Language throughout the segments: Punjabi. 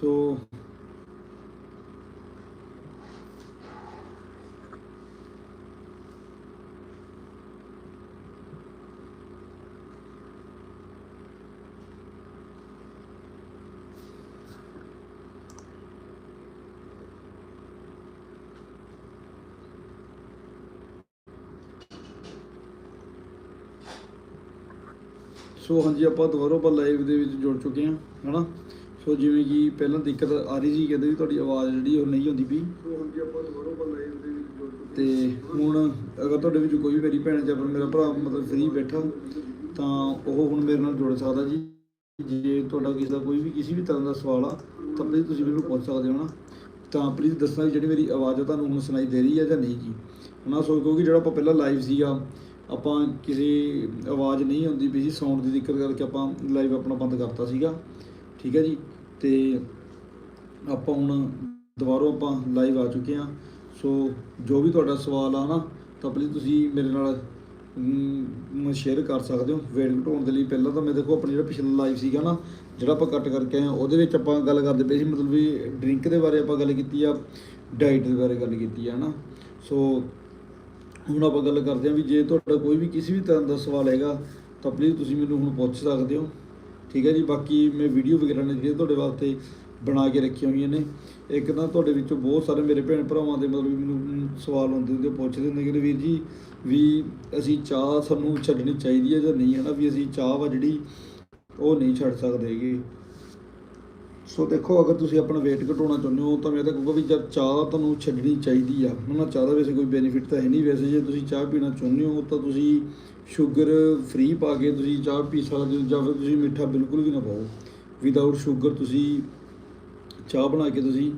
ਸੋ ਸੋ ਹਾਂਜੀ ਆਪਾਂ ਦੁਬਾਰਾ ਆਪਾਂ ਲਾਈਵ ਦੇ ਵਿੱਚ ਜੁੜ ਚੁੱਕੇ ਹਾਂ ਹਨਾ? ਸੋ ਜਿਵੇਂ ਕਿ ਪਹਿਲਾਂ ਦਿੱਕਤ ਆ ਰਹੀ ਸੀ, ਕਹਿੰਦੇ ਵੀ ਤੁਹਾਡੀ ਆਵਾਜ਼ ਜਿਹੜੀ ਉਹ ਨਹੀਂ ਆਉਂਦੀ ਪਈ। ਸੋ ਤੇ ਹੁਣ ਅਗਰ ਤੁਹਾਡੇ ਵਿੱਚ ਕੋਈ ਵੀ ਮੇਰੀ ਭੈਣ ਜਾਂ ਫਿਰ ਮੇਰਾ ਭਰਾ ਮਤਲਬ ਫ੍ਰੀ ਬੈਠਾ, ਤਾਂ ਉਹ ਹੁਣ ਮੇਰੇ ਨਾਲ ਜੁੜ ਸਕਦਾ ਜੀ। ਜੇ ਤੁਹਾਡਾ ਕਿਸੇ ਦਾ ਕੋਈ ਵੀ ਕਿਸੇ ਵੀ ਤਰ੍ਹਾਂ ਦਾ ਸਵਾਲ ਆ, ਤਾਂ ਪਲੀਜ਼ ਤੁਸੀਂ ਮੈਨੂੰ ਪੁੱਛ ਸਕਦੇ ਹੋ ਨਾ। ਤਾਂ ਪਲੀਜ਼ ਦੱਸਣਾ ਜਿਹੜੀ ਮੇਰੀ ਆਵਾਜ਼ ਆ ਤੁਹਾਨੂੰ ਹੁਣ ਸੁਣਾਈ ਦੇ ਰਹੀ ਹੈ ਜਾਂ ਨਹੀਂ ਜੀ। ਹਨਾ ਸੋਚ ਕਿਉਂਕਿ ਜਿਹੜਾ ਆਪਾਂ ਪਹਿਲਾਂ ਲਾਈਵ ਸੀਗਾ, ਆਪਾਂ ਕਿਸੇ ਆਵਾਜ਼ ਨਹੀਂ ਆਉਂਦੀ ਪਈ ਸੀ ਸਾਊਂਡ ਦੀ ਦਿੱਕਤ ਕਰਕੇ ਆਪਾਂ ਲਾਈਵ ਆਪਣਾ ਬੰਦ ਕਰਤਾ ਸੀਗਾ। ਠੀਕ ਹੈ ਜੀ? ਤੇ ਆਪਾਂ ਹੁਣ ਦੁਬਾਰਾ ਆਪਾਂ ਲਾਈਵ ਆ ਚੁੱਕੇ ਹਾਂ। ਸੋ ਜੋ ਵੀ ਤੁਹਾਡਾ ਸਵਾਲ ਆ ਨਾ, ਤਾਂ ਪਲੀਜ਼ ਤੁਸੀਂ ਮੇਰੇ ਨਾਲ ਸ਼ੇਅਰ ਕਰ ਸਕਦੇ ਹੋ। ਵੇਟ ਘਟਾਉਣ ਦੇ ਲਈ ਪਹਿਲਾਂ ਤਾਂ ਮੈਂ ਦੇਖੋ, ਆਪਣਾ ਜਿਹੜਾ ਪਿਛਲਾ ਲਾਈਵ ਸੀਗਾ ਨਾ, ਜਿਹੜਾ ਆਪਾਂ ਕੱਟ ਕਰਕੇ ਆਏ ਹਾਂ, ਉਹਦੇ ਵਿੱਚ ਆਪਾਂ ਗੱਲ ਕਰਦੇ ਪਏ ਸੀ, ਮਤਲਬ ਵੀ ਡਰਿੰਕ ਦੇ ਬਾਰੇ ਆਪਾਂ ਗੱਲ ਕੀਤੀ ਆ ਡਾਈਟ ਦੇ ਬਾਰੇ ਗੱਲ ਕੀਤੀ ਆ, ਹਨਾ। ਸੋ ਹੁਣ ਆਪਾਂ ਗੱਲ ਕਰਦੇ ਹਾਂ ਵੀ ਜੇ ਤੁਹਾਡਾ ਕੋਈ ਵੀ ਕਿਸੇ ਵੀ ਤਰ੍ਹਾਂ ਦਾ ਸਵਾਲ ਹੈਗਾ, ਤਾਂ ਪਲੀਜ਼ ਤੁਸੀਂ ਮੈਨੂੰ ਹੁਣ ਪੁੱਛ ਸਕਦੇ ਹੋ। ਠੀਕ ਹੈ ਜੀ, ਬਾਕੀ ਮੈਂ ਵੀਡੀਓ ਵਗੈਰਾ ਨੇ ਜਿਹੜੇ ਤੁਹਾਡੇ ਵਾਸਤੇ ਬਣਾ ਕੇ ਰੱਖੀਆਂ ਹੋਈਆਂ ਨੇ। ਇੱਕ ਤਾਂ ਤੁਹਾਡੇ ਵਿੱਚੋਂ ਬਹੁਤ ਸਾਰੇ ਮੇਰੇ ਭੈਣ ਭਰਾਵਾਂ ਦੇ ਮਤਲਬ ਮੈਨੂੰ ਸਵਾਲ ਹੁੰਦੇ ਹੁੰਦੇ ਪੁੱਛਦੇ ਹੁੰਦੇ ਕਿ ਵੀਰ ਜੀ ਵੀ ਅਸੀਂ ਚਾਹ ਸਾਨੂੰ ਛੱਡਣੀ ਚਾਹੀਦੀ ਹੈ ਜਾਂ ਨਹੀਂ ਹੈ ਨਾ ਵੀ ਅਸੀਂ ਚਾਹ ਵਾ ਜਿਹੜੀ ਉਹ ਨਹੀਂ ਛੱਡ ਸਕਦੇ ਹੈਗੇ। ਸੋ ਦੇਖੋ, ਅਗਰ ਤੁਸੀਂ ਆਪਣਾ weight ਘਟਾਉਣਾ ਚਾਹੁੰਦੇ ਹੋ, ਤਾਂ ਮੈਂ ਤਾਂ ਕਹੂੰਗਾ ਵੀ ਜਦ ਚਾਹ ਤੁਹਾਨੂੰ ਛੱਡਣੀ ਚਾਹੀਦੀ ਆ, ਹਨਾ? ਚਾਹ ਦਾ ਵੈਸੇ ਕੋਈ ਬੈਨੀਫਿਟ ਤਾਂ ਹੈ ਨਹੀਂ ਵੈਸੇ। ਜੇ ਤੁਸੀਂ ਚਾਹ ਪੀਣਾ ਚਾਹੁੰਦੇ ਹੋ, ਤਾਂ ਤੁਸੀਂ ਸ਼ੂਗਰ ਫ੍ਰੀ ਪਾ ਕੇ ਤੁਸੀਂ ਚਾਹ ਪੀ ਸਕਦੇ ਹੋ ਜਾਂ ਫਿਰ ਤੁਸੀਂ ਮਿੱਠਾ ਬਿਲਕੁਲ ਵੀ ਨਾ ਪਾਓ। ਵਿਦਆਊਟ ਸ਼ੂਗਰ ਤੁਸੀਂ ਚਾਹ ਬਣਾ ਕੇ ਤੁਸੀਂ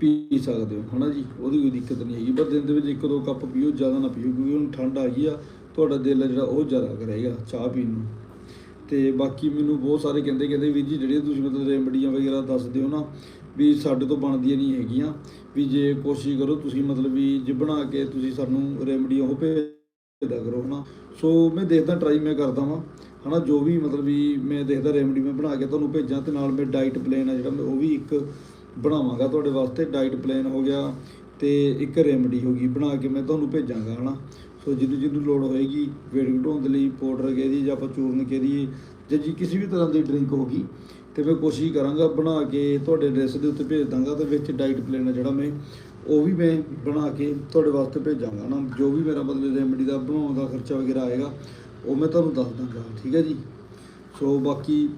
ਪੀ ਸਕਦੇ ਹੋ, ਹਨਾ ਜੀ? ਉਹਦੀ ਕੋਈ ਦਿੱਕਤ ਨਹੀਂ ਹੈਗੀ। ਪਰ ਦਿਨ ਦੇ ਵਿੱਚ ਇੱਕ ਦੋ ਕੱਪ ਪੀਓ, ਜ਼ਿਆਦਾ ਨਾ ਪੀਓ, ਕਿਉਂਕਿ ਹੁਣ ਠੰਡ ਆ ਗਈ ਆ, ਤੁਹਾਡਾ ਦਿਲ ਆ ਜਿਹੜਾ ਉਹ ਜ਼ਿਆਦਾ ਕਰੇਗਾ ਚਾਹ ਪੀਣ ਨੂੰ। ਤੇ ਬਾਕੀ ਮੈਨੂੰ ਬਹੁਤ ਸਾਰੇ ਕਹਿੰਦੇ ਕਹਿੰਦੇ ਵੀਰ ਜੀ ਜਿਹੜੀਆਂ ਤੁਸੀਂ ਮਤਲਬ ਰੈਮਡੀਆਂ ਵਗੈਰਾ ਦੱਸਦੇ ਹੋ ਨਾ, ਵੀ ਸਾਡੇ ਤੋਂ ਬਣਦੀਆਂ ਨਹੀਂ ਹੈਗੀਆਂ, ਵੀ ਜੇ ਕੋਸ਼ਿਸ਼ ਕਰੋ ਤੁਸੀਂ ਮਤਲਬ ਵੀ ਜੇ ਬਣਾ ਕੇ ਤੁਸੀਂ ਸਾਨੂੰ ਰੈਮਡੀ ਉਹ ਭੇਜਦਾ ਕਰੋ, ਹਨਾ? ਸੋ ਮੈਂ ਦੇਖਦਾ ਟਰਾਈ ਮੈਂ ਕਰਦਾ ਵਾਂ। ਹਨਾ, ਜੋ ਵੀ ਮਤਲਬ ਵੀ ਮੈਂ ਦੇਖਦਾ ਰੈਮਡੀ ਮੈਂ ਬਣਾ ਕੇ ਤੁਹਾਨੂੰ ਭੇਜਾਂ ਤੇ ਨਾਲ ਮੈਂ ਡਾਈਟ ਪਲਾਨ ਆ ਜਿਹੜਾ, ਮੈਂ ਉਹ ਵੀ ਇੱਕ ਬਣਾਵਾਂਗਾ ਤੁਹਾਡੇ ਵਾਸਤੇ। ਡਾਈਟ ਪਲਾਨ ਹੋ ਗਿਆ ਤੇ ਇੱਕ ਰੈਮਡੀ ਹੋ ਗਈ, ਬਣਾ ਕੇ ਮੈਂ ਤੁਹਾਨੂੰ ਭੇਜਾਂਗਾ, ਹਨਾ। ਸੋ ਜਿਹਨੂੰ ਜਿਹਨੂੰ ਲੋੜ ਹੋਏਗੀ ਵੇਟ ਘਟਾਉਣ ਦੇ ਲਈ ਪਾਊਡਰ ਕਹਿ ਦੀ ਜਾਂ ਆਪਾਂ ਚੂਰਨ ਕਹਿ ਦਈਏ, ਜਾਂ ਜੀ ਕਿਸੇ ਵੀ ਤਰ੍ਹਾਂ ਦੀ ਡਰਿੰਕ ਹੋ ਗਈ, ਤੇ ਮੈਂ ਕੋਸ਼ਿਸ਼ ਕਰਾਂਗਾ ਬਣਾ ਕੇ ਤੁਹਾਡੇ ਐਡਰੈਸ ਦੇ ਉੱਤੇ ਭੇਜ ਦਾਂਗਾ, ਤੇ ਵਿੱਚ ਡਾਈਟ ਪਲਾਨ ਆ ਜਿਹੜਾ ਮੈਂ ਉਹ ਵੀ ਮੈਂ ਬਣਾ ਕੇ ਤੁਹਾਡੇ ਵਾਸਤੇ ਭੇਜਾਂਗਾ ਨਾ। ਜੋ ਵੀ ਮੇਰਾ ਮਤਲਬ ਰੈਮਡੀ ਦਾ ਬਣਾਉਣ ਦਾ ਖਰਚਾ ਵਗੈਰਾ ਆਏਗਾ, ਉਹ ਮੈਂ ਤੁਹਾਨੂੰ ਦੱਸ ਦਾਂਗਾ ਠੀਕ ਹੈ ਜੀ? ਸੋ ਬਾਕੀ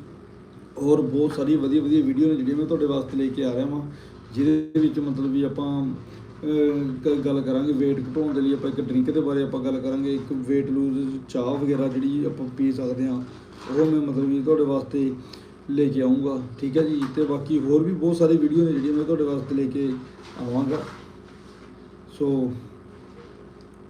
ਹੋਰ ਬਹੁਤ ਸਾਰੀ ਵਧੀਆ ਵਧੀਆ ਵੀਡੀਓ ਨੇ ਜਿਹੜੀਆਂ ਮੈਂ ਤੁਹਾਡੇ ਵਾਸਤੇ ਲੈ ਕੇ ਆ ਰਿਹਾ ਹਾਂ ਜਿਹਦੇ ਵਿੱਚ ਮਤਲਬ ਵੀ ਆਪਾਂ ਗੱਲ ਕਰਾਂਗੇ weight ਘਟਾਉਣ ਦੇ ਲਈ। ਆਪਾਂ ਇੱਕ ਡਰਿੰਕ ਦੇ ਬਾਰੇ ਆਪਾਂ ਗੱਲ ਕਰਾਂਗੇ, ਇੱਕ weight lose ਚਾਹ ਵਗੈਰਾ ਜਿਹੜੀ ਆਪਾਂ ਪੀ ਸਕਦੇ ਹਾਂ, ਉਹ ਮੈਂ ਮਤਲਬ ਵੀ ਤੁਹਾਡੇ ਵਾਸਤੇ ਲੈ ਕੇ ਆਉਂਗਾ ਠੀਕ ਹੈ ਜੀ? ਤੇ ਬਾਕੀ ਹੋਰ ਵੀ ਬਹੁਤ ਸਾਰੇ ਵੀਡੀਓ ਨੇ ਜਿਹੜੀਆਂ ਮੈਂ ਤੁਹਾਡੇ ਵਾਸਤੇ ਲੈ ਕੇ ਆਵਾਂਗਾ। ਸੋ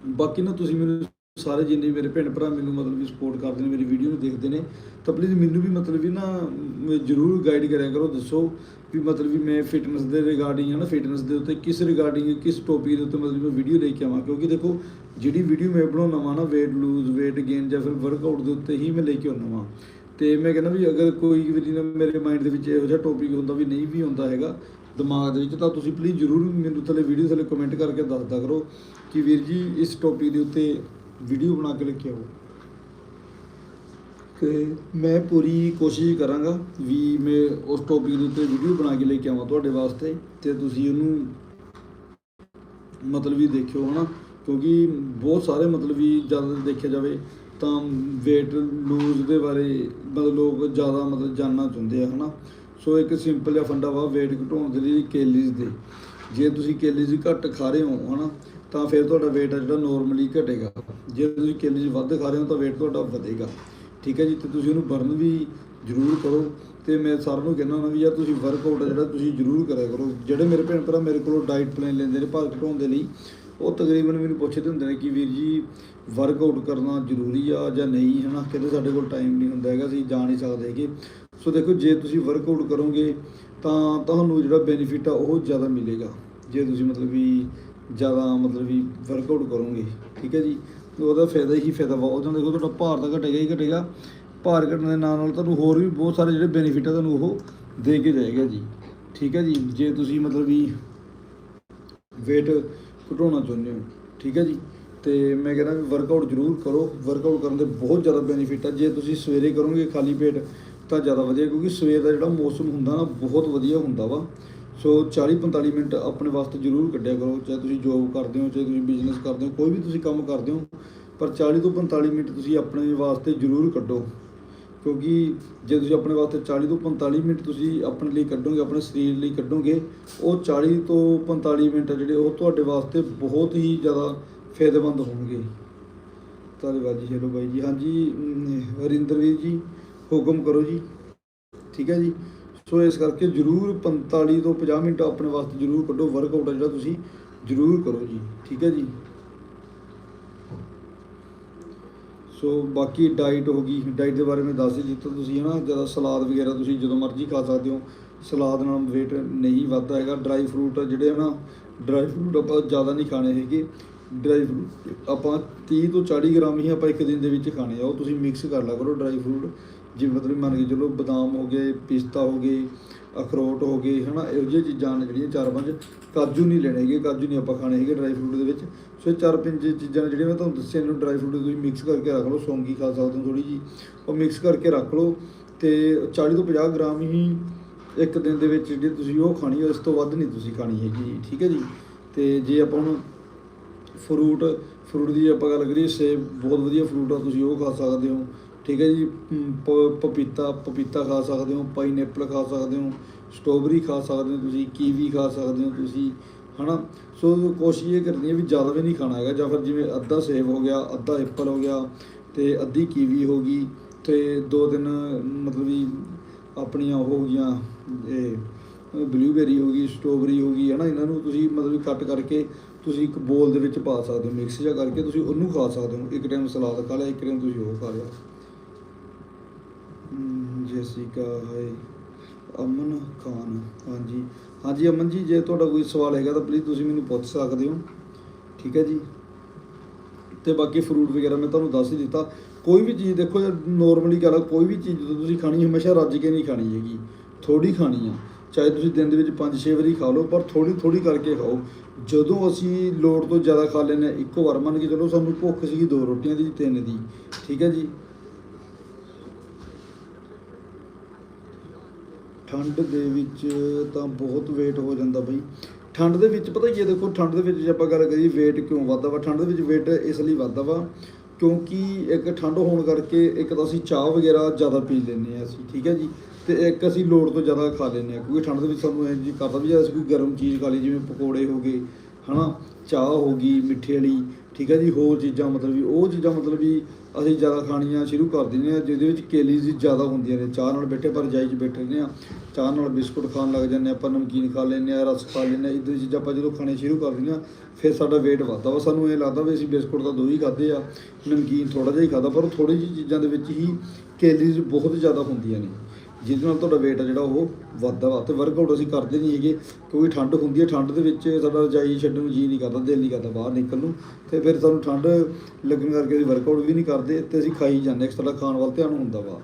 ਬਾਕੀ ਨਾ ਤੁਸੀਂ ਮੈਨੂੰ ਸਾਰੇ ਜਿੰਨੇ ਮੇਰੇ ਭੈਣ ਭਰਾ ਮੈਨੂੰ ਮਤਲਬ ਵੀ ਸਪੋਰਟ ਕਰਦੇ ਨੇ, ਮੇਰੀ ਵੀਡੀਓ ਨੂੰ ਦੇਖਦੇ ਨੇ, ਤਾਂ ਪਲੀਜ਼ ਮੈਨੂੰ ਵੀ ਮਤਲਬ ਵੀ ਨਾ ਮ- ਜ਼ਰੂਰ ਗਾਈਡ ਕਰਿਆ ਕਰੋ, ਦੱਸੋ ਵੀ ਮਤਲਬ ਵੀ ਮੈਂ ਫਿਟਨੈਸ ਦੇ ਰਿਗਾਰਡਿੰਗ ਹੈ ਨਾ ਫਿਟਨੈਸ ਦੇ ਉੱਤੇ ਕਿਸ ਰਿਗਾਰਡਿੰਗ ਕਿਸ ਟੌਪਿਕ ਦੇ ਉੱਤੇ ਮਤਲਬ ਮੈਂ ਵੀਡੀਓ ਲੈ ਕੇ ਆਵਾਂ? ਕਿਉਂਕਿ ਦੇਖੋ, ਜਿਹੜੀ ਵੀਡੀਓ ਮੈਂ ਬਣਾਉਣਾ ਵਾ ਨਾ, weight lose, weight gain ਜਾਂ ਫਿਰ ਵਰਕਆਊਟ ਦੇ ਉੱਤੇ ਹੀ ਮੈਂ ਲੈ ਕੇ ਆਉਣਾ ਵਾ। ਤੇ ਮੈਂ ਕਹਿੰਦਾ ਵੀ ਅਗਰ ਕੋਈ ਵੀ ਨਾ ਮੇਰੇ ਮਾਈਂਡ ਦੇ ਵਿੱਚ ਇਹੋ ਜਿਹਾ ਟੌਪਿਕ ਹੁੰਦਾ ਵੀ ਨਹੀਂ ਵੀ ਹੁੰਦਾ ਹੈਗਾ ਦਿਮਾਗ ਦੇ ਵਿੱਚ, ਤਾਂ ਤੁਸੀਂ ਪਲੀਜ਼ ਜ਼ਰੂਰ ਮੈਨੂੰ ਥੱਲੇ ਵੀਡੀਓ ਥੱਲੇ ਕਮੈਂਟ ਕਰਕੇ ਦੱਸਦਾ ਕਰੋ ਕਿ ਵੀਰ ਜੀ ਇਸ ਟੌਪਿਕ ਦੇ ਉੱਤੇ ਵੀਡੀਓ ਬਣਾ ਕੇ ਲੈ ਕੇ ਆਓ। ਤੇ ਮੈਂ ਪੂਰੀ ਕੋਸ਼ਿਸ਼ ਕਰਾਂਗਾ ਵੀ ਮੈਂ ਉਸ ਟੌਪਿਕ ਦੇ ਉੱਤੇ ਵੀਡੀਓ ਬਣਾ ਕੇ ਲੈ ਕੇ ਆਵਾਂ ਤੁਹਾਡੇ ਵਾਸਤੇ ਤੇ ਤੁਸੀਂ ਉਹਨੂੰ ਮਤਲਬ ਵੀ ਦੇਖਿਓ ਹਨਾ, ਕਿਉਂਕਿ ਬਹੁਤ ਸਾਰੇ ਮਤਲਬ ਵੀ ਜਦ ਦੇਖਿਆ ਜਾਵੇ ਤਾਂ weight lose ਦੇ ਬਾਰੇ ਮਤਲਬ ਲੋਕ ਜ਼ਿਆਦਾ ਮਤਲਬ ਜਾਨਣਾ ਚਾਹੁੰਦੇ ਆ, ਹਨਾ? ਸੋ ਇੱਕ ਸਿੰਪਲ ਜਿਹਾ ਫੰਡਾ ਵਾ, weight ਘਟਾਉਣ ਦੇ ਲਈ ਕੇਲੀਜ਼ ਦੇ। ਜੇ ਤੁਸੀਂ ਕੇਲੀਜ਼ ਘੱਟ ਖਾ ਰਹੇ ਹੋ, ਹਨਾ, ਤਾਂ ਫਿਰ ਤੁਹਾਡਾ weight ਆ ਜਿਹੜਾ ਨਾਰਮਲੀ ਘਟੇਗਾ। ਜੇ ਤੁਸੀਂ ਕੇਲੀਜ਼ ਵੱਧ ਖਾ ਰਹੇ ਹੋ, ਤਾਂ weight ਤੁਹਾਡਾ ਵਧੇਗਾ। ਠੀਕ ਹੈ ਜੀ? ਤੇ ਤੁਸੀਂ ਉਹਨੂੰ ਬਰਨ ਵੀ ਜ਼ਰੂਰ ਕਰੋ। ਤੇ ਮੈਂ ਸਾਰਿਆਂ ਨੂੰ ਕਹਿੰਦਾ ਹਾਂ ਵੀ ਯਾਰ ਤੁਸੀਂ ਵਰਕਆਊਟ ਆ ਜਿਹੜਾ ਤੁਸੀਂ ਜ਼ਰੂਰ ਕਰਿਆ ਕਰੋ। ਜਿਹੜੇ ਮੇਰੇ ਭੈਣ ਭਰਾ ਮੇਰੇ ਕੋਲੋਂ ਡਾਈਟ ਪਲਾਨ ਲੈਂਦੇ ਨੇ ਭਾਰ ਘਟਾਉਣ ਦੇ ਲਈ ਉਹ ਤਕਰੀਬਨ ਮੈਨੂੰ ਪੁੱਛਦੇ ਹੁੰਦੇ ਨੇ ਕਿ ਵੀਰ ਜੀ ਵਰਕਆਊਟ ਕਰਨਾ ਜ਼ਰੂਰੀ ਆ ਜਾਂ ਨਹੀਂ, ਹਨਾ? ਕਹਿੰਦੇ ਸਾਡੇ ਕੋਲ ਟਾਈਮ ਨਹੀਂ ਹੁੰਦਾ ਹੈਗਾ, ਅਸੀਂ ਜਾ ਨਹੀਂ ਸਕਦੇ ਹੈਗੇ। ਸੋ ਦੇਖੋ, ਜੇ ਤੁਸੀਂ ਵਰਕਆਊਟ ਕਰੋਗੇ, ਤਾਂ ਤੁਹਾਨੂੰ ਜਿਹੜਾ ਬੈਨੀਫਿਟ ਆ ਉਹ ਜ਼ਿਆਦਾ ਮਿਲੇਗਾ। ਜੇ ਤੁਸੀਂ ਮਤਲਬ ਵੀ ਜ਼ਿਆਦਾ ਮਤਲਬ ਵੀ ਵਰਕਆਊਟ ਕਰੋਗੇ, ਠੀਕ ਹੈ ਜੀ? ਤੇ ਉਹਦਾ ਫਾਇਦਾ ਹੀ ਫਾਇਦਾ ਵਾ। ਉਹਦਾ ਦੇਖੋ, ਤੁਹਾਡਾ ਭਾਰ ਤਾਂ ਘਟੇਗਾ ਹੀ ਘਟੇਗਾ। ਭਾਰ ਘਟਣ ਦੇ ਨਾਲ ਨਾਲ ਤੁਹਾਨੂੰ ਹੋਰ ਵੀ ਬਹੁਤ ਸਾਰੇ ਜਿਹੜੇ ਬੈਨੀਫਿਟ ਆ ਤੁਹਾਨੂੰ ਉਹ ਦੇ ਕੇ ਜਾਏਗਾ ਜੀ। ਠੀਕ ਹੈ ਜੀ? ਜੇ ਤੁਸੀਂ ਮਤਲਬ ਵੀ weight ਘਟਾਉਣਾ ਚਾਹੁੰਦੇ ਹੋ? ਠੀਕ ਹੈ ਜੀ। ਤੇ ਮੈਂ ਕਹਿੰਦਾ ਵੀ ਵਰਕਆਊਟ ਜ਼ਰੂਰ ਕਰੋ। ਵਰਕਆਊਟ ਕਰਨ ਦੇ ਬਹੁਤ ਜ਼ਿਆਦਾ ਬੈਨੀਫਿਟ ਆ। ਜੇ ਤੁਸੀਂ ਸਵੇਰੇ ਕਰੋਗੇ ਖਾਲੀ ਪੇਟ, ਤਾਂ ਜ਼ਿਆਦਾ ਵਧੀਆ, ਕਿਉਂਕਿ ਸਵੇਰ ਦਾ ਜਿਹੜਾ ਮੌਸਮ ਹੁੰਦਾ ਨਾ, ਬਹੁਤ ਵਧੀਆ ਹੁੰਦਾ ਵਾ। ਸੋ 40 45 ਮਿੰਟ ਆਪਣੇ ਵਾਸਤੇ ਜ਼ਰੂਰ ਕੱਢਿਆ ਕਰੋ। ਚਾਹੇ ਤੁਸੀਂ ਜੋਬ ਕਰਦੇ ਹੋ, ਚਾਹੇ ਤੁਸੀਂ ਬਿਜ਼ਨਸ ਕਰਦੇ ਹੋ, ਕੋਈ ਵੀ ਤੁਸੀਂ ਕੰਮ ਕਰਦੇ ਹੋ, ਪਰ 40 ਤੋਂ 45 ਮਿੰਟ ਤੁਸੀਂ ਆਪਣੇ ਵਾਸਤੇ ਜ਼ਰੂਰ ਕੱਢੋ। ਕਿਉਂਕਿ ਜੇ ਤੁਸੀਂ ਆਪਣੇ ਵਾਸਤੇ 40 ਤੋਂ 45 ਮਿੰਟ ਤੁਸੀਂ ਆਪਣੇ ਲਈ ਕੱਢੋਗੇ ਆਪਣੇ ਸਰੀਰ ਲਈ ਕੱਢੋਗੇ ਉਹ 40 ਤੋਂ 45 ਮਿੰਟ ਜਿਹੜੇ ਉਹ ਤੁਹਾਡੇ ਵਾਸਤੇ ਬਹੁਤ ਹੀ ਜ਼ਿਆਦਾ ਫਾਇਦੇਮੰਦ ਹੋਣਗੇ। ਧੰਨਵਾਦ ਜੀ ਚਲੋ ਬਾਈ ਜੀ। ਹਾਂਜੀ ਅਮ, ਹਰਿੰਦਰਵੀਰ ਜੀ ਹੁਕਮ ਕਰੋ ਜੀ। ਠੀਕ ਹੈ ਜੀ? ਸੋ ਇਸ ਕਰਕੇ ਜ਼ਰੂਰ 45 ਤੋਂ 50 ਮਿੰਟ ਆਪਣੇ ਵਾਸਤੇ ਜ਼ਰੂਰ ਕੱਢੋ। ਵਰਕਆਊਟ ਆ ਜਿਹੜਾ ਤੁਸੀਂ ਜ਼ਰੂਰ ਕਰੋ ਜੀ। ਠੀਕ ਹੈ ਜੀ? ਸੋ ਬਾਕੀ ਡਾਈਟ ਹੋ ਗਈ। ਡਾਈਟ ਦੇ ਬਾਰੇ ਮੈਂ ਦੱਸ ਹੀ ਦਿੱਤਾ ਤੁਸੀਂ ਹਨਾ, ਜ਼ਿਆਦਾ ਸਲਾਦ ਵਗੈਰਾ ਤੁਸੀਂ ਜਦੋਂ ਮਰਜ਼ੀ ਖਾ ਸਕਦੇ ਹੋ। ਸਲਾਦ ਨਾਲ weight ਨਹੀਂ ਵੱਧਦਾ ਹੈਗਾ। ਡਰਾਈ ਫਰੂਟ ਜਿਹੜੇ ਹਨਾ ਡਰਾਈ ਫਰੂਟ ਆਪਾਂ ਜ਼ਿਆਦਾ ਨਹੀਂ ਖਾਣੇ ਹੈਗੇ। ਡਰਾਈ ਫਰੂਟ ਆਪਾਂ 30 ਤੋਂ 40 ਗ੍ਰਾਮ ਹੀ ਆਪਾਂ ਇੱਕ ਦਿਨ ਦੇ ਵਿੱਚ ਖਾਣੇ ਆ। ਉਹ ਤੁਸੀਂ ਮਿਕਸ ਕਰ ਲਿਆ ਕਰੋ ਡਰਾਈ ਫਰੂਟ ਜਿਵੇਂ ਮਤਲਬ ਮੰਨ ਕੇ ਚਲੋ ਬਦਾਮ ਹੋ ਗਏ, ਪਿਸਤਾ ਹੋ ਗਏ, ਅਖਰੋਟ ਹੋ ਗਏ, ਹਨਾ, ਇਹੋ ਜਿਹੀਆਂ ਚੀਜ਼ਾਂ ਨੇ ਜਿਹੜੀਆਂ ਚਾਰ ਪੰਜ ਕਾਜੂ ਨਹੀਂ ਲੈਣੇ ਹੈਗੇ। ਕਾਜੂ ਨਹੀਂ ਆਪਾਂ ਖਾਣੇ ਹੈਗੇ ਡਰਾਈ ਫਰੂਟ ਦੇ ਵਿੱਚ। ਸੋ ਇਹ ਚਾਰ ਪੰਜ ਚੀਜ਼ਾਂ ਨੇ ਜਿਹੜੀਆਂ ਮੈਂ ਤੁਹਾਨੂੰ ਦੱਸੀਆਂ ਇਹਨੂੰ ਡਰਾਈ ਫਰੂਟ ਤੁਸੀਂ ਮਿਕਸ ਕਰਕੇ ਰੱਖ ਲਓ, ਸੌਂਗੀ ਖਾ ਸਕਦੇ ਹੋ ਥੋੜੀ ਜੀ ਉਹ ਮਿਕਸ ਕਰਕੇ ਰੱਖ ਲਓ ਤੇ 40 ਤੋਂ 50 ਗ੍ਰਾਮ ਹੀ ਇੱਕ ਦਿਨ ਦੇ ਵਿੱਚ ਜਿਹੜੀ ਤੁਸੀਂ ਉਹ ਖਾਣੀ ਹੈ ਇਸ ਤੋਂ ਵੱਧ ਨਹੀਂ ਤੁਸੀਂ ਖਾਣੀ ਹੈਗੀ, ਠੀਕ ਹੈ ਜੀ। ਤੇ ਜੇ ਆਪਾਂ ਹੁਣ ਫਰੂਟ ਫਰੂਟ ਦੀ ਆਪਾਂ ਗੱਲ ਕਰੀਏ, ਸੇਬ ਬਹੁਤ ਵਧੀਆ ਫਰੂਟ ਆ, ਤੁਸੀਂ ਉਹ ਖਾ ਸਕਦੇ ਹੋ, ਠੀਕ ਹੈ ਜੀ। ਪਪੀਤਾ ਪਪੀਤਾ ਖਾ ਸਕਦੇ ਹੋ ਪਾਈਨਐਪਲ ਖਾ ਸਕਦੇ ਹੋ ਸਟ੍ਰਾਬੇਰੀ ਖਾ ਸਕਦੇ ਹੋ ਤੁਸੀਂ ਕੀਵੀ ਖਾ ਸਕਦੇ ਹੋ ਤੁਸੀਂ ਹਨਾ? ਸੋ ਕੋਸ਼ਿਸ਼ ਇਹ ਕਰਨੀ ਹੈ ਵੀ ਜ਼ਿਆਦਾ ਵੀ ਨਹੀਂ ਖਾਣਾ ਹੈਗਾ ਜਾਂ ਫਿਰ ਜਿਵੇਂ ਅੱਧਾ ਸੇਬ ਹੋ ਗਿਆ ਅੱਧਾ ਐਪਲ ਹੋ ਗਿਆ ਤੇ ਅੱਧੀ ਕੀਵੀ ਹੋ ਗਈ ਤੇ ਦੋ ਤਿੰਨ ਮਤਲਬ ਵੀ ਆਪਣੀਆਂ ਉਹ ਹੋ ਗਈਆਂ ਇਹ ਬਲੂਬੇਰੀ ਹੋ ਗਈ ਸਟ੍ਰਾਬੇਰੀ ਹੋ ਗਈ ਹਨਾ? ਇਹਨਾਂ ਨੂੰ ਤੁਸੀਂ ਮਤਲਬ ਕੱਟ ਕਰਕੇ ਤੁਸੀਂ ਇੱਕ ਬੋਲ ਦੇ ਵਿੱਚ ਪਾ ਸਕਦੇ ਹੋ ਮਿਕਸ ਜਿਹਾ ਕਰਕੇ ਤੁਸੀਂ ਉਹਨੂੰ ਖਾ ਸਕਦੇ ਹੋ। ਇੱਕ ਟਾਈਮ ਸਲਾਦ ਖਾ ਲਿਆ ਇੱਕ ਟਾਈਮ ਤੁਸੀਂ ਉਹ ਖਾ ਲਿਆ। Hmm, Jessica hi Aman Khan. ਹਾਂਜੀ। ਹਾਂਜੀ ਅਮਨ ਜੀ ਜੇ ਤੁਹਾਡਾ ਕੋਈ ਸਵਾਲ ਹੈਗਾ ਤਾਂ ਪਲੀਜ਼ ਤੁਸੀਂ ਮੈਨੂੰ ਪੁੱਛ ਸਕਦੇ ਹੋ। ਠੀਕ ਹੈ ਜੀ? ਤੇ ਬਾਕੀ ਫਰੂਟ ਵਗੈਰਾ ਮੈਂ ਤੁਹਾਨੂੰ ਦੱਸ ਹੀ ਦਿੱਤਾ। ਕੋਈ ਵੀ ਚੀਜ਼ ਦੇਖੋ ਨੋਰਮਲੀ ਗੱਲ ਆ, ਕੋਈ ਵੀ ਚੀਜ਼ ਜਦੋਂ ਤੁਸੀਂ ਖਾਣੀ ਹਮੇਸ਼ਾ ਰੱਜ ਕੇ ਨਹੀਂ ਖਾਣੀ ਹੈਗੀ। ਥੋੜੀ ਖਾਣੀ ਆ। ਚਾਹੇ ਤੁਸੀਂ ਦਿਨ ਦੇ ਵਿੱਚ 5-6 ਵਾਰੀ ਖਾ ਲਓ ਪਰ ਥੋੜੀ ਥੋੜੀ ਕਰਕੇ ਖਾਓ। ਜਦੋਂ ਅਸੀਂ ਲੋੜ ਤੋਂ ਜ਼ਿਆਦਾ ਖਾ ਲੈਂਦੇ ਹਾਂ ਇੱਕੋ ਵਾਰ ਮੰਨ ਕੇ ਚਲੋ ਸਾਨੂੰ ਭੁੱਖ ਸੀਗੀ ਦੋ ਰੋਟੀਆਂ ਦੀ ਤਿੰਨ ਦੀ। ਠੀਕ ਹੈ ਜੀ? ਠੰਡ ਦੇ ਵਿੱਚ ਤਾਂ ਬਹੁਤ weight ਹੋ ਜਾਂਦਾ ਬਈ। ਠੰਡ ਦੇ ਵਿੱਚ ਪਤਾ ਕੀ ਹੈ ਦੇਖੋ, ਠੰਡ ਦੇ ਵਿੱਚ ਜੇ ਆਪਾਂ ਗੱਲ ਕਰੀਏ weight ਕਿਉਂ ਵੱਧਦਾ ਵਾ? ਠੰਡ ਦੇ ਵਿੱਚ weight ਇਸ ਲਈ ਵੱਧਦਾ ਵਾ ਕਿਉਂਕਿ ਇੱਕ ਠੰਡ ਹੋਣ ਕਰਕੇ ਇੱਕ ਤਾਂ ਅਸੀਂ ਚਾਹ ਵਗੈਰਾ ਜ਼ਿਆਦਾ ਪੀ ਲੈਂਦੇ ਆ ਅਸੀਂ, ਠੀਕ ਹੈ ਜੀ? ਤੇ ਇੱਕ ਅਸੀਂ ਲੋੜ ਤੋਂ ਜ਼ਿਆਦਾ ਖਾ ਲੈਂਦੇ ਆ ਕਿਉਂਕਿ ਠੰਡ ਦੇ ਵਿੱਚ ਸਾਨੂੰ ਇਹ ਜੀ ਕਰਦਾ ਵੀ ਜੇ ਅਸੀਂ ਕੋਈ ਗਰਮ ਚੀਜ਼ ਖਾ ਲਈ, ਜਿਵੇਂ ਪਕੌੜੇ ਹੋ ਗਏ, ਹਨਾ? ਚਾਹ ਹੋ ਗਈ, ਮਿੱਠੇ ਵਾਲੀ ਠੀਕ ਹੈ ਜੀ, ਹੋਰ ਚੀਜ਼ਾਂ ਮਤਲਬ ਵੀ, ਉਹ ਚੀਜ਼ਾਂ ਮਤਲਬ ਵੀ ਅਸੀਂ ਜ਼ਿਆਦਾ ਖਾਣੀਆਂ ਸ਼ੁਰੂ ਕਰ ਦਿੰਦੇ ਆ ਜਿਹਦੇ ਵਿੱਚ ਕੈਲਰੀਜ਼ ਜ਼ਿਆਦਾ ਹੁੰਦੀਆਂ ਨੇ। ਚਾਹ ਨਾਲ ਬੈਠੇ ਪਰ ਜਾਈ 'ਚ ਬੈਠੇ ਨੇ ਆ ਚਾਹ ਨਾਲ ਬਿਸਕੁਟ ਖਾਣ ਲੱਗ ਜਾਂਦੇ ਹਾਂ, ਆਪਾਂ ਨਮਕੀਨ ਖਾ ਲੈਂਦੇ ਆ ਰਸ ਖਾ ਲੈਂਦੇ ਆ ਇਦਾਂ ਚੀਜ਼ਾਂ ਆਪਾਂ ਜਦੋਂ ਖਾਣੇ ਸ਼ੁਰੂ ਕਰ ਦਿੰਦੇ ਆ ਫਿਰ ਸਾਡਾ weight ਵੱਧਦਾ ਵਾ। ਸਾਨੂੰ ਇਹ ਲੱਗਦਾ ਵੀ ਅਸੀਂ ਬਿਸਕੁਟ ਤਾਂ ਦੋ ਹੀ ਖਾਦੇ ਆ, ਨਮਕੀਨ ਥੋੜਾ ਜਿਹਾ ਹੀ ਖਾਦਾ ਪਰ ਥੋੜੀ ਜਿਹੀ ਚੀਜ਼ਾਂ ਦੇ ਵਿੱਚ ਹੀ ਕੈਲਰੀਜ਼ ਬਹੁਤ ਜ਼ਿਆਦਾ ਹੁੰਦੀਆਂ ਨੇ। ਜਿਹਦੇ ਨਾਲ ਤੁਹਾਡਾ weight ਆ ਜਿਹੜਾ ਉਹ ਵੱਧਦਾ ਵਾ। ਤੇ ਵਰਕਆਊਟ ਅਸੀਂ ਕਰਦੇ ਨਹੀਂ ਹੈਗੇ। ਕਿਉਂਕਿ ਠੰਡ ਹੁੰਦੀ ਹੈ, ਠੰਡ ਦੇ ਵਿੱਚ ਸਾਡਾ ਰਜਾਈ ਛੱਡਣ ਨੂੰ ਜੀ ਨਹੀਂ ਕਰਦਾ, ਦਿਲ ਨਹੀਂ ਕਰਦਾ ਬਾਹਰ ਨਿਕਲਣ ਨੂੰ। ਤੇ ਫਿਰ ਸਾਨੂੰ ਠੰਡ ਲੱਗਣ ਕਰਕੇ ਅਸੀਂ ਵਰਕਆਊਟ ਵੀ ਨਹੀਂ ਕਰਦੇ ਤੇ ਅਸੀਂ ਖਾਈ ਜਾਂਦੇ ਹਾਂ। ਸਾਡਾ ਖਾਣ ਵੱਲ ਧਿਆਨ ਹੁੰਦਾ ਵਾ।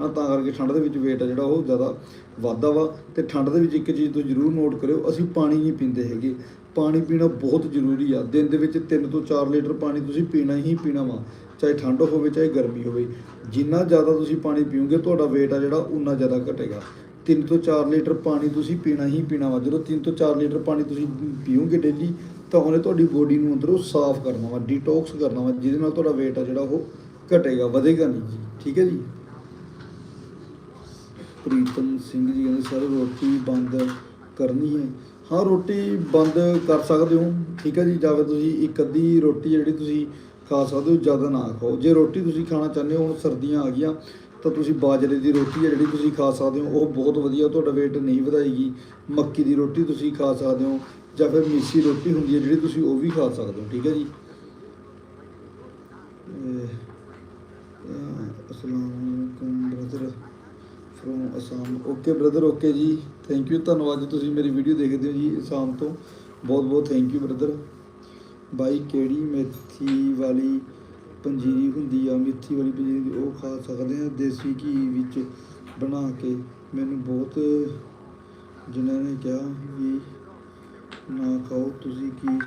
ਹਾਂ ਤਾਂ ਕਰਕੇ ਠੰਡ ਦੇ ਵਿੱਚ weight ਆ ਜਿਹੜਾ ਉਹ ਜ਼ਿਆਦਾ ਵੱਧਦਾ ਵਾ। ਤੇ ਠੰਡ ਦੇ ਵਿੱਚ ਇੱਕ ਚੀਜ਼ ਤੁਸੀਂ ਜ਼ਰੂਰ ਨੋਟ ਕਰਿਓ, ਅਸੀਂ ਪਾਣੀ ਨਹੀਂ ਪੀਂਦੇ ਹੈਗੇ। ਪਾਣੀ ਪੀਣਾ ਬਹੁਤ ਜ਼ਰੂਰੀ ਆ। ਦਿਨ ਦੇ ਵਿੱਚ 3 ਤੋਂ 4 ਲੀਟਰ ਪਾਣੀ ਤੁਸੀਂ ਪੀਣਾ ਹੀ ਪੀਣਾ ਵਾ। ਚਾਹੇ ਠੰਡ ਹੋਵੇ, ਚਾਹੇ ਗਰਮੀ ਹੋਵੇ, ਜਿੰਨਾ ਜ਼ਿਆਦਾ ਤੁਸੀਂ ਪਾਣੀ ਪੀਓਗੇ, ਤੁਹਾਡਾ weight ਆ ਜਿਹੜਾ ਉਨਾ ਜ਼ਿਆਦਾ ਘਟੇਗਾ। 3 ਤੋਂ 4 ਲੀਟਰ ਪਾਣੀ ਤੁਸੀਂ ਪੀਣਾ ਹੀ ਪੀਣਾ ਵਾ। ਜਦੋਂ 3 ਤੋਂ 4 ਲੀਟਰ ਪਾਣੀ ਤੁਸੀਂ ਪੀਓਗੇ ਡੇਲੀ ਤਾਂ ਉਹਨੇ ਤੁਹਾਡੀ ਬੋਡੀ ਨੂੰ ਅੰਦਰੋਂ ਸਾਫ਼ ਕਰਨਾ ਵਾ ਡੀਟੌਕਸ ਕਰਨਾ ਵਾ, ਜਿਹਦੇ ਨਾਲ ਤੁਹਾਡਾ weight ਆ ਜਿਹੜਾ, ਉਹ ਘਟੇਗਾ, ਵਧੇਗਾ ਨਹੀਂ ਜੀ। ਠੀਕ ਹੈ ਜੀ? ਪ੍ਰੀਤਮ ਸਿੰਘ ਜੀ ਕਹਿੰਦੇ, ਸਰ, ਰੋਟੀ ਬੰਦ ਕਰਨੀ ਹੈ। ਹਾਂ, ਰੋਟੀ ਬੰਦ ਕਰ ਸਕਦੇ ਹੋ। ਠੀਕ ਹੈ ਜੀ, ਜਾਂ ਫਿਰ ਤੁਸੀਂ ਇੱਕ ਅੱਧੀ ਰੋਟੀ ਜਿਹੜੀ ਤੁਸੀਂ ਖਾ ਸਕਦੇ ਹੋ, ਜ਼ਿਆਦਾ ਨਾ ਖਾਓ। ਜੇ ਰੋਟੀ ਤੁਸੀਂ ਖਾਣਾ ਚਾਹੁੰਦੇ ਹੋ, ਹੁਣ ਸਰਦੀਆਂ ਆ ਗਈਆਂ, ਤਾਂ ਤੁਸੀਂ ਬਾਜਰੇ ਦੀ ਰੋਟੀ ਹੈ ਜਿਹੜੀ ਤੁਸੀਂ ਖਾ ਸਕਦੇ ਹੋ, ਉਹ ਬਹੁਤ ਵਧੀਆ, ਤੁਹਾਡਾ weight ਨਹੀਂ ਵਧਾਏਗੀ। ਮੱਕੀ ਦੀ ਰੋਟੀ ਤੁਸੀਂ ਖਾ ਸਕਦੇ ਹੋ, ਜਾਂ ਫਿਰ ਮਿੱਸੀ ਰੋਟੀ ਹੁੰਦੀ ਹੈ ਜਿਹੜੀ ਤੁਸੀਂ ਉਹ ਵੀ ਖਾ ਸਕਦੇ ਹੋ, ਠੀਕ ਹੈ ਜੀ? ਅਸਲਾਮੁਅਲੈਕੁਮ brother from Assam. Okay brother okay ਜੀ। ਥੈਂਕ ਯੂ ਧੰਨਵਾਦ ਜੀ, ਤੁਸੀਂ ਮੇਰੀ ਵੀਡੀਓ ਦੇਖਦੇ ਹੋ ਜੀ ਅਸਾਮ ਤੋਂ। ਬਹੁਤ ਬਹੁਤ ਥੈਂਕ ਯੂ ਬ੍ਰਦਰ। ਬਾਈ ਕਿਹੜੀ ਮੇਥੀ ਵਾਲੀ ਪੰਜੀਰੀ ਹੁੰਦੀ ਆ? ਮੇਥੀ ਵਾਲੀ ਪੰਜੀਰੀ ਉਹ ਖਾ ਸਕਦੇ ਆ। ਦੇਸੀ ਘੀ ਵਿੱਚ ਬਣਾ ਕੇ। ਮੈਨੂੰ ਬਹੁਤ ਜਿਨ੍ਹਾਂ ਨੇ ਕਿਹਾ ਵੀ ਨਾ ਖਾਓ। ਤੁਸੀਂ ਕੀ